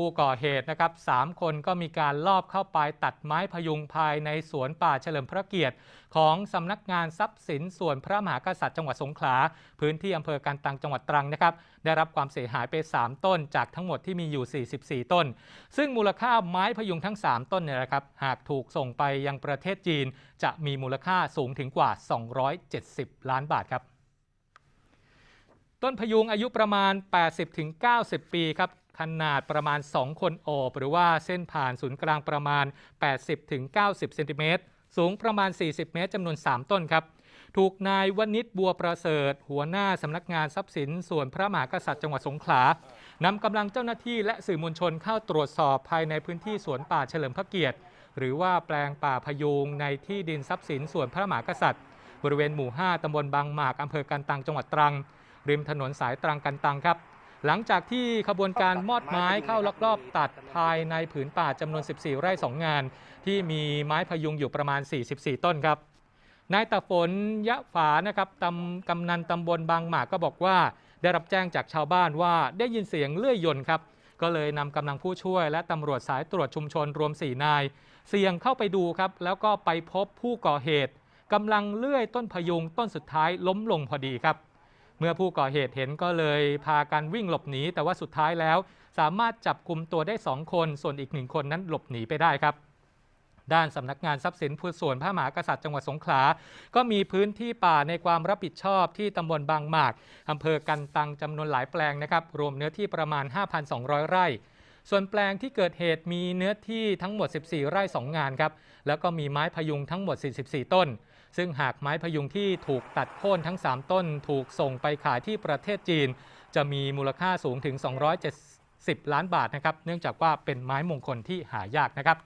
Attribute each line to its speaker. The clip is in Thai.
Speaker 1: ผู้ก่อเหตุนะครับสามคนก็มีการลอบเข้าไปตัดไม้พยุงภายในสวนป่าเฉลิมพระเกียรติ ของสำนักงานทรัพย์สินส่วนพระมหากษัตริย์จังหวัดสงขลา พื้นที่อำเภอกันตังจังหวัดตรังนะครับ ได้รับความเสียหายไป 3 ต้นจากทั้งหมดที่มีอยู่ 44 ต้น ซึ่งมูลค่าไม้พยุงทั้ง 3 ต้นเนี่ยนะครับ หากถูกส่งไปยังประเทศจีน จะมีมูลค่าสูงถึงกว่า 270 ล้านบาทครับ ต้นพยุงอายุประมาณ 80-90 ปีครับ ขนาดประมาณ 2 คนโอบ หรือว่าเส้นผ่านศูนย์กลางประมาณ 80-90เซนติเมตรสูงประมาณ 40 เมตรจำนวน 3 ต้นครับ ถูกนายวณิชบัวประเสริฐ หัวหน้าสำนักงานทรัพย์สิน ส่วนพระมหากษัตริย์จังหวัดสงขลานำกำลังเจ้าหน้าที่และสื่อมวลชนเข้าตรวจสอบภายในพื้นที่สวนป่าเฉลิมพระเกียรติ หรือว่าแปลงป่าพยุงในที่ดินทรัพย์สินส่วนพระมหากษัตริย์ บริเวณหมู่ 5ตำบลบางหมากอำเภอกันตังจังหวัดตรัง ริมถนนสายตรังกันตังครับ หลังจากที่ขบวนการมอดไม้เข้าลักลอบตัดภายในผืนป่าจำนวน 14 ไร่ 2 งาน ที่มีไม้พยุงอยู่ประมาณ 44 ต้นครับนายตาฝนยะฝานะครับตำกำนันตำบลบางหมากก็บอกว่า ได้รับแจ้งจากชาวบ้านว่าได้ยินเสียงเลื่อยยนต์ครับ ก็เลยนำกำลังผู้ช่วย และตำรวจสายตรวจชุมชนรวม 4 นาย เสี่ยงเข้าไปดูครับ แล้วก็ไปพบผู้ก่อเหตุกำลังเลื่อยต้นพยุงต้นสุดท้ายล้มลงพอดีครับ เมื่อผู้ก่อเหตุเห็นก็เลยพากันวิ่งหลบหนี แต่ว่าสุดท้ายแล้ว สามารถจับกลุ่มตัวได้ 2 คน ส่วนอีกหนึ่งคนนั้นหลบหนีไปได้ครับด้านสำนักงานทรัพย์สินผู้ส่วนพระมหากษัตริย์จังหวัดสงขลา ก็มีพื้นที่ป่าในความรับผิดชอบที่ตำบลบางหมากอำเภอกันตังจำนวนหลายแปลงนะครับ รวมเนื้อที่ประมาณ 5,200 ไร่ ส่วนแปลงที่เกิดเหตุมีเนื้อที่ทั้งหมด 14 ไร่ 2 งานครับ แล้วก็มีไม้พยุงทั้งหมด 44 ต้น ซึ่งหากไม้พยุงที่ถูกตัดโค่นทั้ง 3 ต้นถูกส่งไปขายที่ประเทศจีน จะมีมูลค่าสูงถึง 270 ล้านบาทนะครับ เนื่องจากว่าเป็นไม้มงคลที่หายากนะครับ